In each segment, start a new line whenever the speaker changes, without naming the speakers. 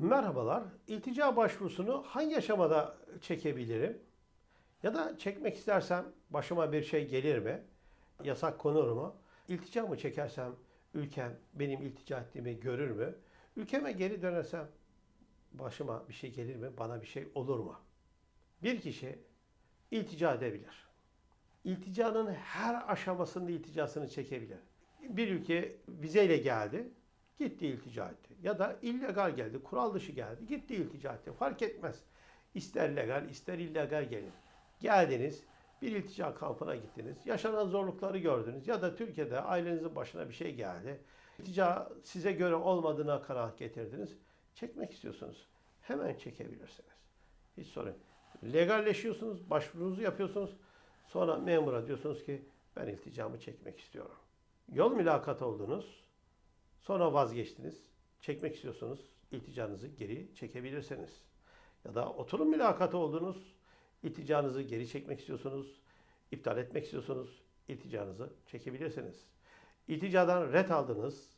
Merhabalar. İltica başvurusunu hangi aşamada çekebilirim? Ya da çekmek istersem başıma bir şey gelir mi? Yasak konur mu? İltica mı çekersem ülkem benim iltica ettiğimi görür mü? Ülkeme geri dönersem başıma bir şey gelir mi? Bana bir şey olur mu? Bir kişi iltica edebilir. İlticanın her aşamasında ilticasını çekebilir. Bir ülke vizeyle geldi, gitti iltica etti. Ya da illegal geldi, kural dışı geldi, gitti iltica etti. Fark etmez. İster legal, ister illegal gelin. Geldiniz, bir iltica kampına gittiniz, yaşanan zorlukları gördünüz ya da Türkiye'de ailenizin başına bir şey geldi. İltica size göre olmadığına kanaat getirdiniz. Çekmek istiyorsunuz. Hemen çekebilirsiniz. Hiç sorun. Legalleşiyorsunuz, başvurunuzu yapıyorsunuz. Sonra memura diyorsunuz ki ben ilticamı çekmek istiyorum. Yol mülakatı oldunuz. Sonra vazgeçtiniz. Çekmek istiyorsunuz. ilticanızı geri çekebilirsiniz. Ya da oturum mülakatı oldunuz. ilticanızı geri çekmek istiyorsunuz. iptal etmek istiyorsunuz. ilticanızı çekebilirsiniz. İlticadan ret aldınız.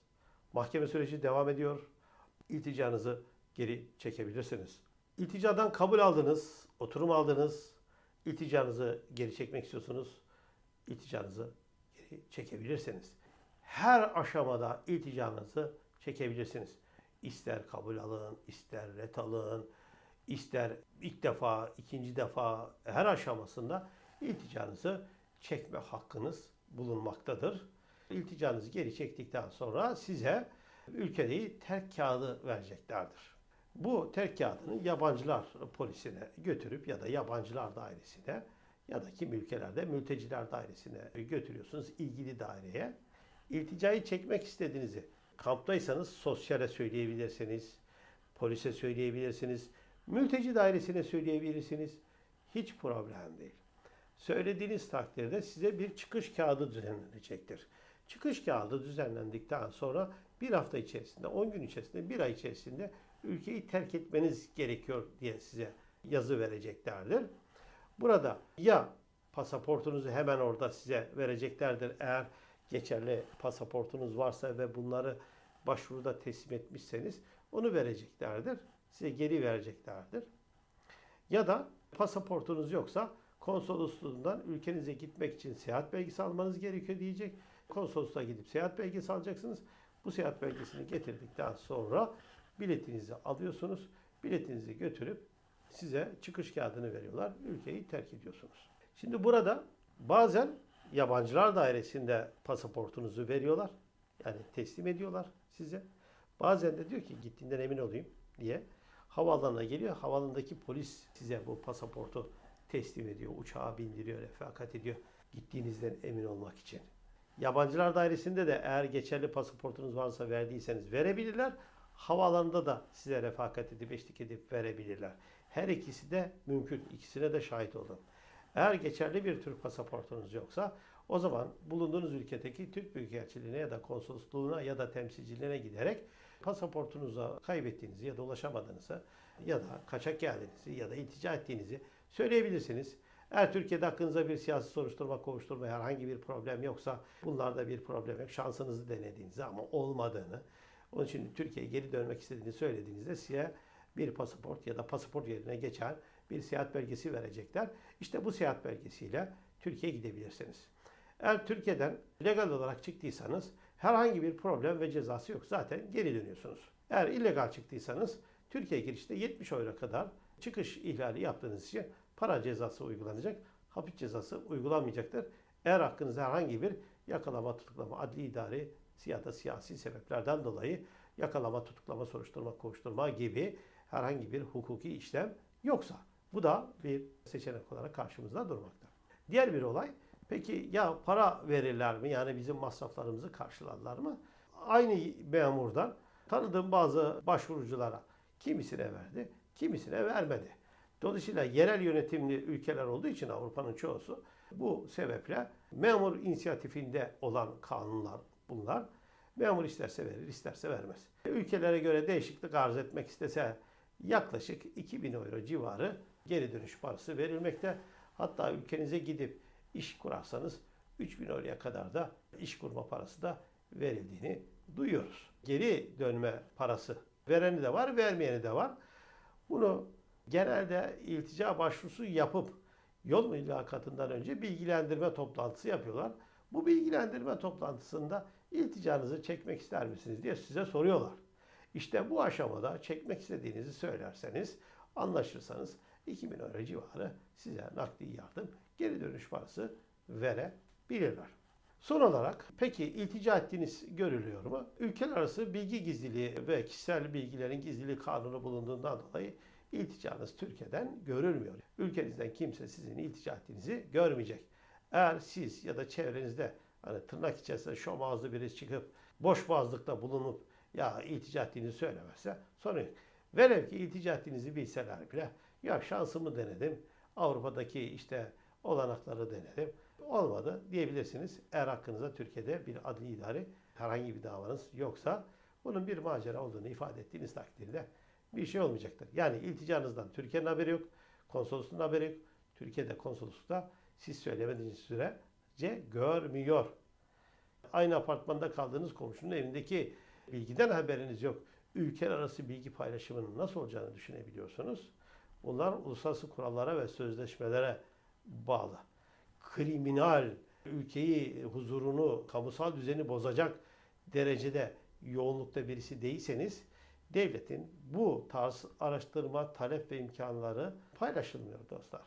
Mahkeme süreci devam ediyor. İlticanızı geri çekebilirsiniz. İlticadan kabul aldınız, oturum aldınız. İlticanızı geri çekmek istiyorsunuz. İlticanızı geri çekebilirsiniz. Her aşamada ilticanızı çekebilirsiniz. İster kabul alın, ister ret alın, ister ilk defa, ikinci defa her aşamasında ilticanızı çekme hakkınız bulunmaktadır. İlticanızı geri çektikten sonra size ülkeyi terk kağıdı vereceklerdir. Bu terk kağıdını yabancılar polisine götürüp ya da yabancılar dairesine ya da kim ülkelerde mülteciler dairesine götürüyorsunuz ilgili daireye. İlticayı çekmek istediğinizi kamptaysanız sosyale söyleyebilirsiniz, polise söyleyebilirsiniz, mülteci dairesine söyleyebilirsiniz. Hiç problem değil. Söylediğiniz takdirde size bir çıkış kağıdı düzenlenecektir. Çıkış kağıdı düzenlendikten sonra bir hafta içerisinde, 10 gün içerisinde, bir ay içerisinde ülkeyi terk etmeniz gerekiyor diye size yazı vereceklerdir. Burada ya pasaportunuzu hemen orada size vereceklerdir eğer geçerli pasaportunuz varsa ve bunları başvuruda teslim etmişseniz onu vereceklerdir. Size geri vereceklerdir. Ya da pasaportunuz yoksa konsolosluğundan ülkenize gitmek için seyahat belgesi almanız gerekiyor diyecek. Konsolosluğa gidip seyahat belgesi alacaksınız. Bu seyahat belgesini getirdikten sonra biletinizi alıyorsunuz. Biletinizi götürüp size çıkış kağıdını veriyorlar. Ülkeyi terk ediyorsunuz. Şimdi burada bazen yabancılar dairesinde pasaportunuzu veriyorlar. Yani teslim ediyorlar size. Bazen de diyor ki gittiğinden emin olayım diye havaalanına geliyor. Havaalanındaki polis size bu pasaportu teslim ediyor. Uçağa bindiriyor, refakat ediyor. Gittiğinizden emin olmak için. Yabancılar dairesinde de eğer geçerli pasaportunuz varsa verdiyseniz verebilirler. Havaalanında da size refakat edip eşlik edip verebilirler. Her ikisi de mümkün. İkisine de şahit olun. Eğer geçerli bir Türk pasaportunuz yoksa o zaman bulunduğunuz ülkedeki Türk Büyükelçiliğine ya da konsolosluğuna ya da temsilciliğine giderek pasaportunuzu kaybettiğinizi ya da ulaşamadığınızı ya da kaçak geldiğinizi ya da iltica ettiğinizi söyleyebilirsiniz. Eğer Türkiye'de hakkınızda bir siyasi soruşturma, kovuşturma herhangi bir problem yoksa bunlarda bir problem yok. Şansınızı denediğinizi ama olmadığını, onun için Türkiye'ye geri dönmek istediğini söylediğinizde size bir pasaport ya da pasaport yerine geçer bir seyahat belgesi verecekler. İşte bu seyahat belgesiyle Türkiye'ye gidebilirsiniz. Eğer Türkiye'den legal olarak çıktıysanız herhangi bir problem ve cezası yok. Zaten geri dönüyorsunuz. Eğer illegal çıktıysanız Türkiye girişte 70 euro kadar çıkış ihlali yaptığınız için para cezası uygulanacak. Hapis cezası uygulanmayacaktır. Eğer hakkınızda herhangi bir yakalama, tutuklama, adli idari ya da siyasi sebeplerden dolayı yakalama, tutuklama, soruşturma, kovuşturma gibi herhangi bir hukuki işlem yoksa bu da bir seçenek olarak karşımızda durmakta. Diğer bir olay peki ya para verirler mi? Yani bizim masraflarımızı karşılarlar mı? Aynı memurdan tanıdığım bazı başvuruculara kimisine verdi, kimisine vermedi. Dolayısıyla yerel yönetimli ülkeler olduğu için Avrupa'nın çoğusu bu sebeple memur inisiyatifinde olan kanunlar bunlar. Memur isterse verir, isterse vermez. Ülkelere göre değişiklik arz etmek istese yaklaşık 2000 euro civarı geri dönüş parası verilmekte. Hatta ülkenize gidip iş kurarsanız 3000 euroya kadar da iş kurma parası da verildiğini duyuyoruz. Geri dönme parası Vereni de var, vermeyeni de var. Bunu genelde iltica başvurusu yapıp yol mülakatından önce bilgilendirme toplantısı yapıyorlar. Bu bilgilendirme toplantısında ilticanızı çekmek ister misiniz diye size soruyorlar. İşte bu aşamada çekmek istediğinizi söylerseniz, anlaşırsanız 2000 euro civarı size nakdi yardım, geri dönüş parası verebilirler. Son olarak peki iltica ettiğiniz görülüyor mu? Ülkeler arası bilgi gizliliği ve kişisel bilgilerin gizliliği kanunu bulunduğundan dolayı ilticanız Türkiye'den görülmüyor. Ülkenizden kimse sizin iltica ettiğinizi görmeyecek. Eğer siz ya da çevrenizde hani tırnak içerisinde şom ağızlı biri çıkıp boş boğazlıkta bulunup ya iltica ettiğinizi söylemezse sorun yok. Velev ki iltica ettiğinizi bilseler bile ya şansımı denedim. Avrupa'daki işte olanakları denedim. Olmadı diyebilirsiniz. Eğer hakkınızda Türkiye'de bir adli idari herhangi bir davanız yoksa bunun bir macera olduğunu ifade ettiğiniz takdirde bir şey olmayacaktır. Yani ilticanızdan Türkiye'nin haberi yok, konsolosluğun haberi yok. Türkiye'de konsoloslukta siz söylemediğiniz sürece görmüyor. Aynı apartmanda kaldığınız komşunun evindeki bilgiden haberiniz yok. Ülkeler arası bilgi paylaşımının nasıl olacağını düşünebiliyorsunuz. Bunlar uluslararası kurallara ve sözleşmelere bağlı. Kriminal, ülkeyi, huzurunu, kamusal düzeni bozacak derecede yoğunlukta birisi değilseniz devletin bu tarz araştırma, talep ve imkanları paylaşılmıyor dostlar.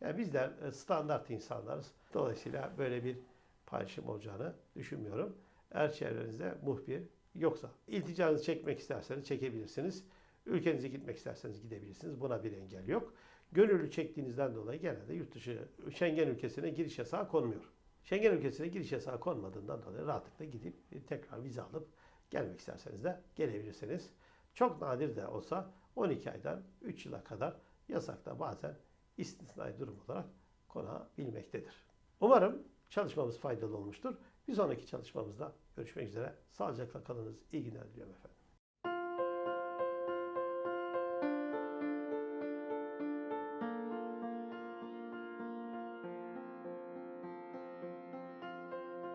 Yani bizler e, standart insanlarız. Dolayısıyla böyle bir paylaşım olacağını düşünmüyorum. Eğer çevrenizde muhbir yoksa ilticanızı çekmek isterseniz çekebilirsiniz. Ülkenize gitmek isterseniz gidebilirsiniz. Buna bir engel yok. Gönüllü çektiğinizden dolayı genelde yurt dışı Schengen ülkesine giriş yasağı konmuyor. Schengen ülkesine giriş yasağı konmadığından dolayı rahatlıkla gidip tekrar vize alıp gelmek isterseniz de gelebilirsiniz. Çok nadir de olsa 12 aydan 3 yıla kadar yasakta bazen istisnai durum olarak konabilmektedir. Umarım çalışmamız faydalı olmuştur. Bir sonraki çalışmamızda görüşmek üzere. Sağlıcakla kalınız. İyi günler diliyorum efendim.